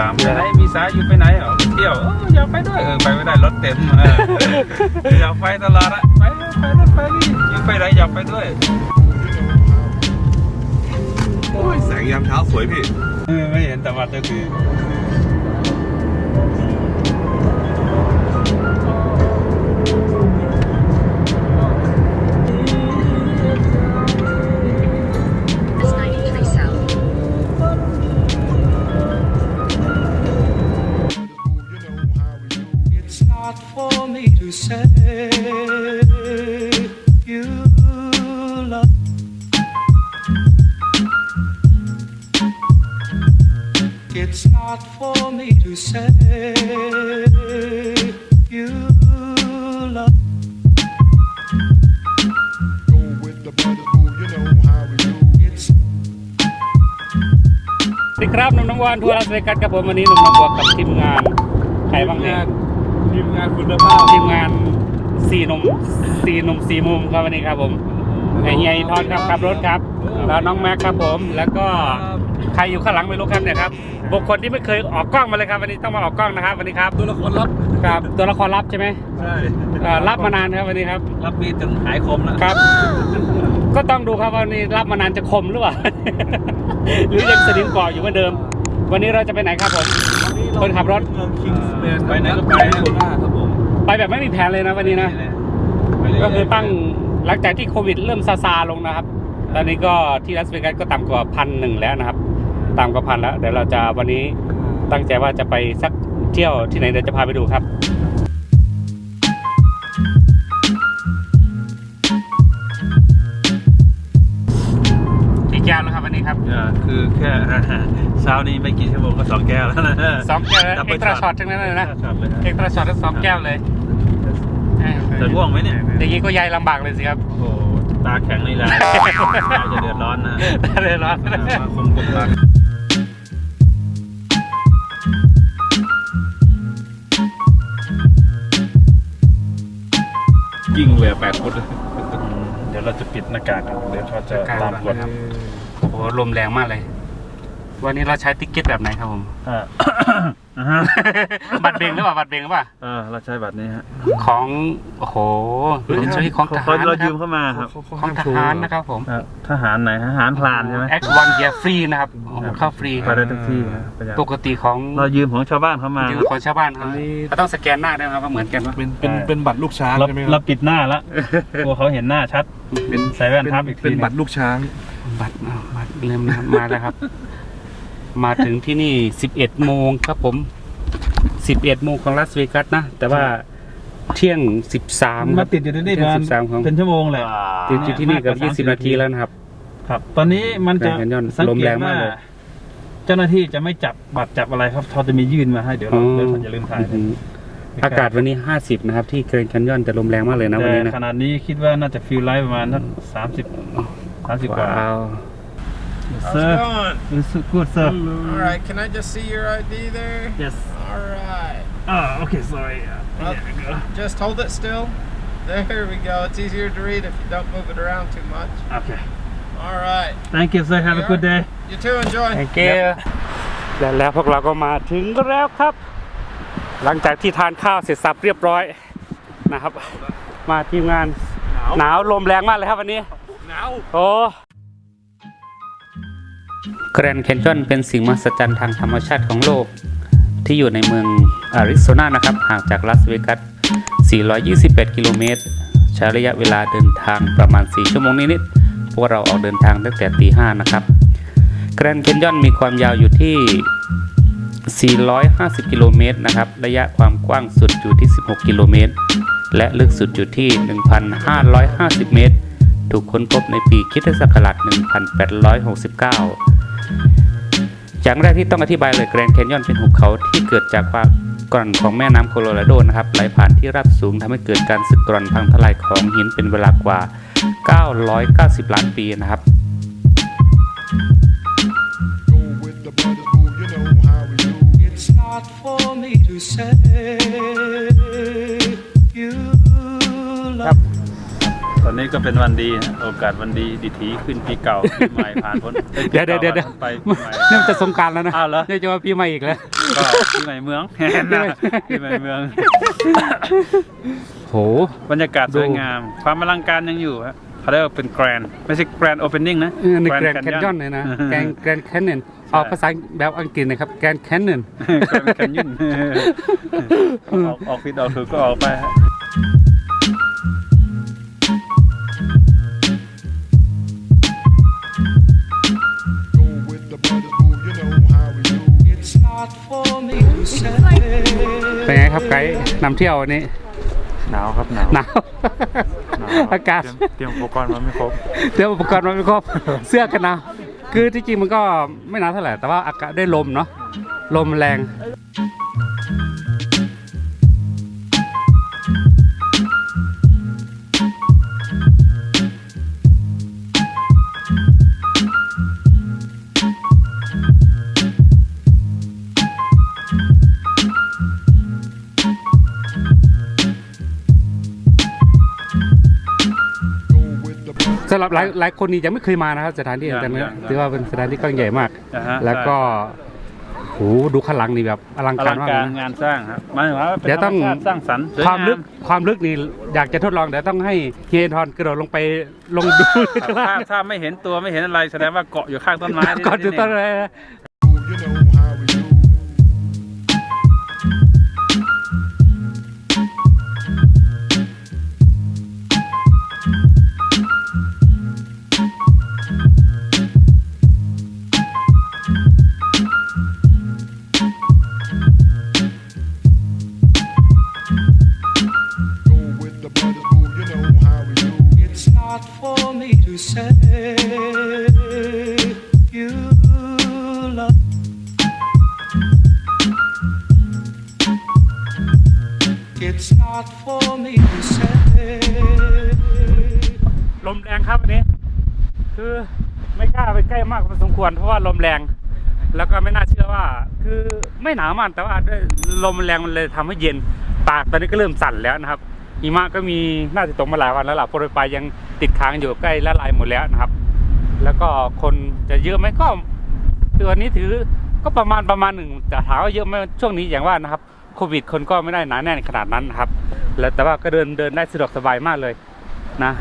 ตามไปไหนมีสายอยู่ไปไหนเหรอไปเที่ยวเอออยากไปด้วยเออไปไม่ได้รถเต็มเอออยากไปตลอดอะไปไปรถไปดิยังไปไหนอยากไปด้วยโอ้ยแสงยามเช้าสวยพี่เออไม่เห็นแต่วัดก็คือ It's not for me to say you love. Go with the brothers, boo, you know how we do. It's สวัสดีครับหนุ่มน้องวานทัวร์ลาสเวกัสกับผมวันนี้หนุ่มน้องบัวกับทีมงานใครบ้างเนี่ยทีมงานคุณภาพทีมงานสี่หนุ่มสี่หนุ่มสี่มุมครับวันนี้ครับผมไอ้เฮียอินทอนครับขับรถครับแล้วน้องแม็กครับผมแล้วก็ ใครอยู่ข้างหลังไม่รู้ครับเนี่ยครับบุคคลที่ไม่เคยออกกล้องมาเลยครับ วันนี้ต้องมาออกกล้องนะครับวันนี้ครับตัวละครลับครับตัวละครลับใช่ไหมใช่เอ่อรับมานานครับวันนี้ครับ รับมีดจนหายคมแล้วครับ ก็ต้องดูครับว่าวันนี้รับมานานจะคมหรือเปล่า หรือยังสนิมเกาะอยู่เหมือนเดิม วันนี้เราจะไปไหนครับผม คนขับรถคิงสเปนไปไหนก็ไปนะครับผมไปแบบไม่มีแผนเลยนะวันนี้นะก็คือตั้งหลังจากที่โควิดเริ่มซาซาลงนะครับ ตอนนี้ก็ที่ลาสเวกัสก็ต่ำกว่าพันหนึ่งแล้วนะครับ ต่ำกว่าพันแล้วเดี๋ยวเราจะวันนี้ตั้งใจว่าจะไปสักเที่ยวที่ไหนเดี๋ยวจะพาไปดูครับกี่แก้วแล้วครับวันนี้ครับอ่าคือแค่เช้านี้ไม่กี่ชั่วโมงก็สองแก้วแล้วนะสองแก้วดับเอ็เบิกลตร้าช็ช็ออตตทั้งนั้นเลยนะช็อตเลยฮะเอ็กตร้าช็อตทั้งสองแก้วเลยจะง่วงไหมเนี่ยอย่างนี้ก็ยายลำบากเลยสิครับโอ้โหตาแข็งนี่แหละจะเดือดร้อนนะเลยร้อนมาคมกดตา ยิ่งเลยแปดฟุตเดี๋ยวเราจะปิดหน้ากากกันเดี๋ยวเขาจะตามกดโอ้โหลมแรงมากเลย วันนี้เราใช้ติ๊กเก็ตแบบไหนครับผม อ่าอ่าฮะบัตรเบงหรือเปล่าบัตรเบงหรือเปล่าเออเราใช้บัตรนี้ฮะของโอ้โหเป็นชื่อของทหารเรานะคยืรับมเข้ามาครับของทหารนะครับผมอะทหารไหนทหารพลานใช่ไหมแอควันเยียฟรีนะครับโอ้โหเข้าฟรีคไปรับได้ทุกที่นะประหยัดปกติของเรายืมของชาวบ้านเข้ามายืมของชาวบ้านครับเราต้องสแกนหน้าด้วยนะครับว่าเหมือนกันปะเป็นเป็นเป็นบัตรลูกช้างเราใช่ไหมคเรารับปิดหน้าแล้วกลัวเขาเห็นหน้าชัด เป็นใส่แว่นทับอีกทีเป็นหนึ่งบัตรลูกช้างบัตรอ้าวบัตรเริ่มนะครับมาแล้วครับ มาถึงที่นี่ 11 โมงครับผม 11 โมงของลาสเวกัสนะ แต่ว่าเที่ยง 13 คมารับติดอยู่ที่นี่เที่ยประงมาณ13ของเป็นชั่วโมงเลยติดอยู่ที่นี่เกับ 20 นาทีแล้วนะครับ ครับ ตอนนี้มันจะแรงกันย่อนสังลมเกแรตงมาว่ากเลย เจ้าหน้าที่จะไม่จับบัตรจับอะไรครับเขาจะมียื่นมาให้เดี๋ยวเราเดี๋ยวอย่าลืมถ่ายอืมอากาศวันนี้ 50 นะครับ ที่เกรนคันยอนแต่ลมแรงมากเลยนะวันแต่นี้นะขนาดนี้คิดว่าน่าจะฟิลไลท์ประมาณสักสามสิบสามสิบกว่า ว้าว sir it's good sir All right, can I just see your ID there? yes All right. oh okay sorry Uh, Just hold it still. There we go. It's easier to read if you don't move it around too much. okay All right. thank you sir have a good day You too. Enjoy. thank you และแล้วพวกเราก็มาถึงแล้วครับ หลังจากที่ทานข้าวเสร็จสับเรียบร้อยนะครับ มาทีมงานหนาวลมแรงมากเลยครับวันนี้หนาวโอ้ แกรนด์แคนยอนเป็นสิ่งมหัศจรรย์ทางธรรมชาติของโลก ที่อยู่ในเมืองอาริโซนานะครับ ห่างจากลาสเวกัส 428 กิโลเมตร ใช้ระยะเวลาเดินทางประมาณ 4 ชั่วโมงนิดๆ พวกเราออกเดินทางตั้งแต่ตีห้านะครับ แกรนด์แคนยอนมีความยาวอยู่ที่ 450 กิโลเมตรนะครับ ระยะความกว้างสุดอยู่ที่ 16 กิโลเมตร และลึกสุดอยู่ที่ 1,550 เมตร ถูกค้นพบในปีคิศักราช 1869 อย่างแรกที่ต้องอธิบายเลยแกรนด์แคนยอนเป็นหุบเขาที่เกิดจากความกร่อนของแม่น้ำโคโลราโดนะครับไหลผ่านที่ราบสูงทำให้เกิดการสึกกร่อนพังทลายของหินเป็นเวลากว่า 990 ล้านปีนะครับ นนี้ก็เป็นวันดีฮะโอกาสวันดีดีถีขึ้นปีเก่าปีใหม่ผ่านพ้นอ้เดี๋ยวเดี๋ยวเดี๋ยวเดี๋ยวปีก่าผ่านไปปีใหม่ นี่มันจะสงกรารแล้วนะอ้าวเหรอ นี่จะมาปีใหม่อีกแล้ว ก็ปีใหม่เมืองปีใหม่เมือง โห บรรยากาศสวยงาม ความอลังการยังอยู่ฮะเขาเรียกว่าเป็นแกรนไม่ใช่แกรนโอเพนนิ่งนะเออในแกรน Grand แคนย Canyon อนเลยนะ แกรนแกรนแคนยอนออกภาษาแบบอังกฤษนะครับ แกรนแคนยอนแกรนแคนยอนออกออกผิดออกถูกก็ออกไปฮะ ไงครับไกด์นำเที่ยววันนี้ หนาวครับหนาวหนาว หนาวอากาศ เตรียมเตรียมอุปกรณ์มาไม่ครบ เตรียมอุปกรณ์มาไม่ครบ เสื้อกันหนาวคือที่จริงมันก็ไม่หนาวเท่าไหร่ แต่ว่าอากาศได้ลมเนาะ ลมแรงำหรับหลายหลายคนนี่ยังไม่เคยมานะครับสถานที่ยังแต่นี้ยังถือว่าเป็นสถานที่กว้างใหญ่มากนะฮะแล้วก็โหดูข้างหลังนี่แบบอลังอการลังมากการนะ งานสร้างครับหมายถึงว่าเป็นเดี๋ยวต้องธรรมชาติสร้างสรรค์สวยความลึกงความลึกนี่อยากจะทดลองแต่ต้องให้เฮียทอนกระโดดลงไปลงดูข้างล่าถ้างถ้าไม่เห็นตัวไม่เห็นอะไรแสดงว่าเกาะอยู่ข้างต้นไม้ก่อนจะต้นเลยนะ It's not for me to say. ลมแรงครับวันนี้ คือไม่กล้าไปใกล้มากพอสมควรเพราะว่าลมแรง แล้วก็ไม่น่าเชื่อว่า คือไม่หนาวมากแต่ว่าด้วยลมแรงมันเลยทำให้เย็นปากตอนนี้ก็เริ่มสั่นแล้วนะครับหิมะก็มีน่าจะตกมาหลายวันแล้วล่ะโปรยปลายยังติดค้างอยู่ใกล้ละลายหมดแล้วนะครับ แล้วก็คนจะเยอะไหมก็ตัวนี้ถือก็ประมาณประมาณหนึ่งแต่ถามว่าเยอะไหมช่วงนี้อย่างว่านะครับ โควิดคนก็ไม่ได้หนาแน่นขนาดนั้นครับ แล้วแต่ว่าก็เดินเดินได้สะดวกสบายมากเลยนะ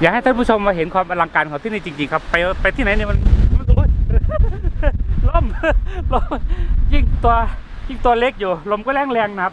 อยากให้ท่านผู้ชมมาเห็นความอลังการของที่นี่จริงๆครับ ไปไปที่ไหนเนี่ยมันมันโอ้ยลมลมยิ่งตัวยิ่งตัวเล็กอยู่ลมก็แรงแรงนะครับ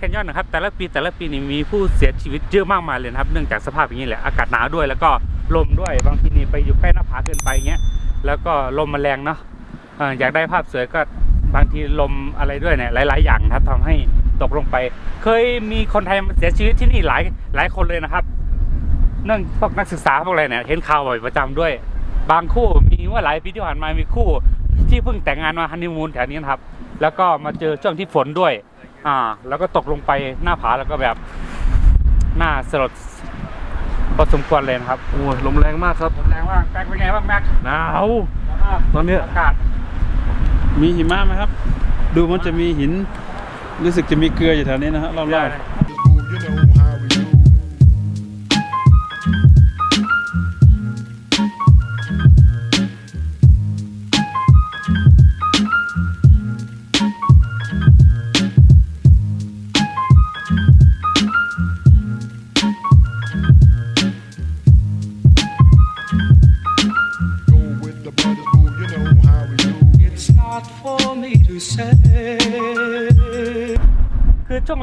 แคนยอนนะครับแต่ละปีแต่ละปีนี่มีผู้เสียชีวิตเยอะมากมายเลยนะครับเนื่องจากสภาพอย่างนี้แหละอากาศหนาวด้วยแล้วก็ลมด้วยบางทีนี่ไปอยู่ใกล้หน้าผาเกินไปเงี้ยแล้วก็ลมมันแรงเนาะอยากได้ภาพสวยก็บางทีลมอะไรด้วยเนี่ยหลาย ๆ อย่างนะครับทำให้ตกลงไป เคยมีคนไทยเสียชีวิตที่นี่หลายหลายคนเลยนะครับ เนื่องพวกนักศึกษาพวกอะไรเนี่ยเห็นข่าวบ่อยประจำด้วย บางคู่มีเมื่อหลายปีที่ผ่านมามีคู่ที่เพิ่งแต่งงานมาฮันนีมูนแถวนี้นะครับ แล้วก็มาเจอช่วงที่ฝนด้วย อ่า แล้วก็ตกลงไปหน้าผาแล้วก็แบบหน้าสลดพอสมควรเลยนะครับโอ้ยลมแรงมากครับแรงว่ากแม็กเป็นไงบ้างแม็กหนาวตอนเนี้ยอากาศมีหิมะไหมครับ ดูมันจะมีหิน รู้สึกจะมีเกลืออยู่แถวนี้นะฮะรอบ Boo,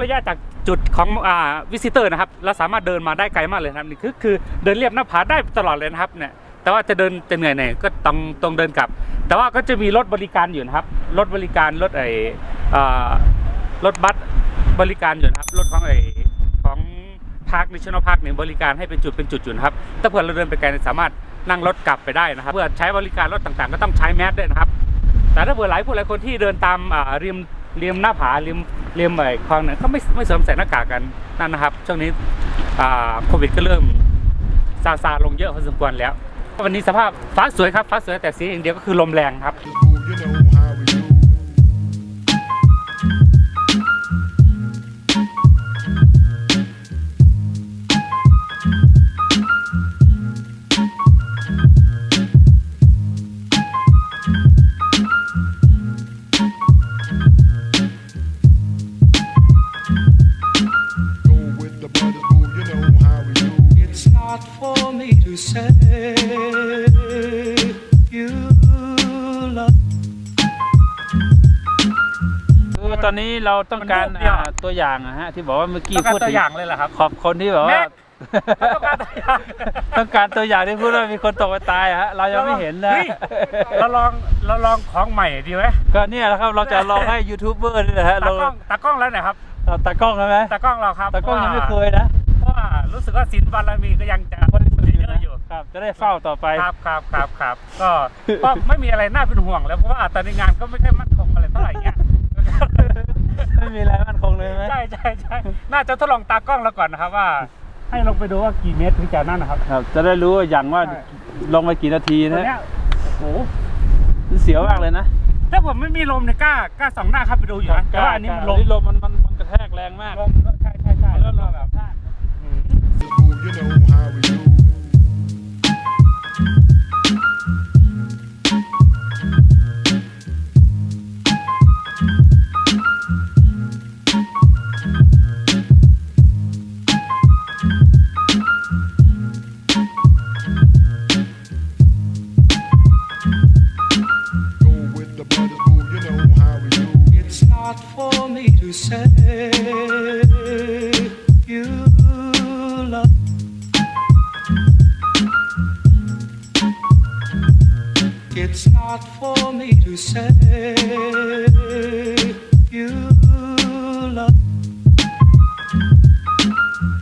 ระยะจากจุดของอ่าวิสิเตอร์นะครับเราสามารถเดินมาได้ไกลมากเลยนะครับนี่คือคือเดินเรียบหน้าผาได้ตลอดเลยนะครับเนี่ยแต่ว่าจะเดินจะเหนื่อยหน่อยก็ต้องต้องเดินกลับ แต่ว่าก็จะมีรถบริการอยู่นะครับรถบริการรถไออรถบัสบริการอยู่นะครับรถของไอของพาร์ค National Park เนี่ยบริการให้เป็นจุดเป็นจุดอยู่นะครับถ้าเผื่อเราเดินไปไกลสามารถนั่งรถกลับไปได้นะครับ เพื่อใช้บริการรถต่างๆ ก็ต้องใช้แมสด้วยนะครับ แต่ถ้าเผื่อหลายผู้หลายคนที่เดินตามอ่า เลียมหน้าผาเลียมเลียมไอ้คลองเนี่ยก็ไม่ไม่สวมใส่หน้ากากกันนั่นนะครับ ช่วงนี้อ่าโควิดก็เริ่มซาซาลงเยอะพอสมควรแล้ว วันนี้สภาพฟ้าสวยครับฟ้าสวยแต่สีอย่างเดียวก็คือลมแรงครับ นนี้เราต้องการมันรูปเดียว อ่าตัวอย่างอะฮะที่บอกว่าเมื่อกี้ต้องการพูดตัวถึงอย่างเลยเหรอครับ ขอบคนที่แบบว่า แม็กต้องการตัวอย่าง ต้องการตัวอย่างที่พูดว่ามีคนตกไปตายอะฮะเรายังไม่เห็นนะ ฮ้ยเราลองเราลองของใหม่ดีไหมก็เนี่ยแหละครับเราจะลองให้ยูทูบเบอร์นี่แหละฮะตาเรากล้องตากล้องแล้วนะครับเอาตากล้องใช่ไหมตากล้องเราครับตากล้องยังไม่เคยนะเพราะว่ารู้สึกว่าสินบารมีก็ยังจะคนเยอะอยู่ครับ จะได้เฝ้าต่อไป ครับครับครับครับก็ก็ไม่มีอะไรน่าเป็นห่วงแล้วเพราะว่าตอนนี้งานก็ไม่ได้มั่นคงอะไรเท่าไหร่เงี้ย ไม่มีอะไรมั่นคงเลยไหมใช่ใช่ใช่น่าจะทดลองตากล้องแล้วก่อนนะครับว่า ให้ลงไปดูว่ากี่เมตรถึงจะนั่นนะครับ ครับ จะได้รู้ว่าอย่างว่าใช่ ลงไปกี่นาทีตัวนะเนี้ยโอ้โหเสียวมากเลยนะถ้าผมไม่มีลมเนี่ยกล้ากล้าสองหน้าเข้าไปดูอยู่นะแต่ว่าอันนี้มันลมลมมันมันมันกระแทกแรงมาก ลมใช่ใช่ใช่แล้วเราแบบ Boo, you know Not for me to say you love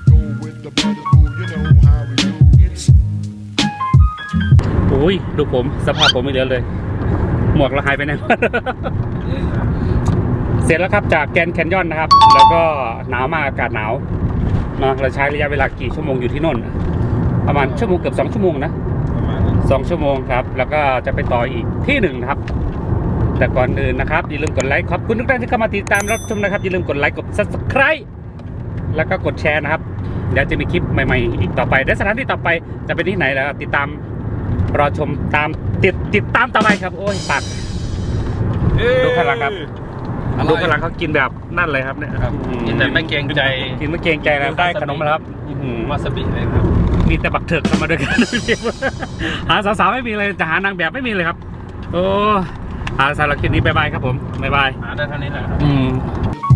Go with the brothers, boo, you know how we do. It's โอ้ยดูผมสภาพผมไม่เหลือเลย หมวกเราหายไปไหน เสร็จแล้วครับจากแกรนด์แคนยอนนะครับ แล้วก็หนาวมากอากาศหนาวเนาะเราใช้ระยะเวลากี่ชั่วโมงอยู่ที่โน่น ประมาณชั่วโมงเกือบสองชั่วโมงนะ สองชั่วโมงครับ แล้วก็จะไปต่ออีกที่หนึ่งนะครับ แต่ก่อนอื่นนะครับ อย่าลืมกดไลค์ขอบคุณทุกท่านที่เข้ามาติดตามรับชมนะครับ อย่าลืมกดไลค์กด subscribe แล้วก็กดแชร์นะครับ เดี๋ยวจะมีคลิปใหม่ๆอีกต่อไป และสถานที่ต่อไปจะเป็นที่ไหนแล้วติดตามรอชมตามติดติดตามต่อไปครับ โอ้ยปากดูพลังครับดูพลังเขากินแบบนั่นเลยครับเนี่ยครับกินแต่ไม่เกรงใจกินไม่เกรงใจแล้วได้ขนมมาแล้วครับอื้อหือวาซาบิเลยครับ มีแต่บักเถิกเข้ามาด้วยกันหาสาวๆไม่มีเลยจะหานางแบบไม่มีเลยครับ โอ้หาสารบคลิปนี้บายบายครับผมบายบายหาได้เท่านี้แหละครับอืม Boo,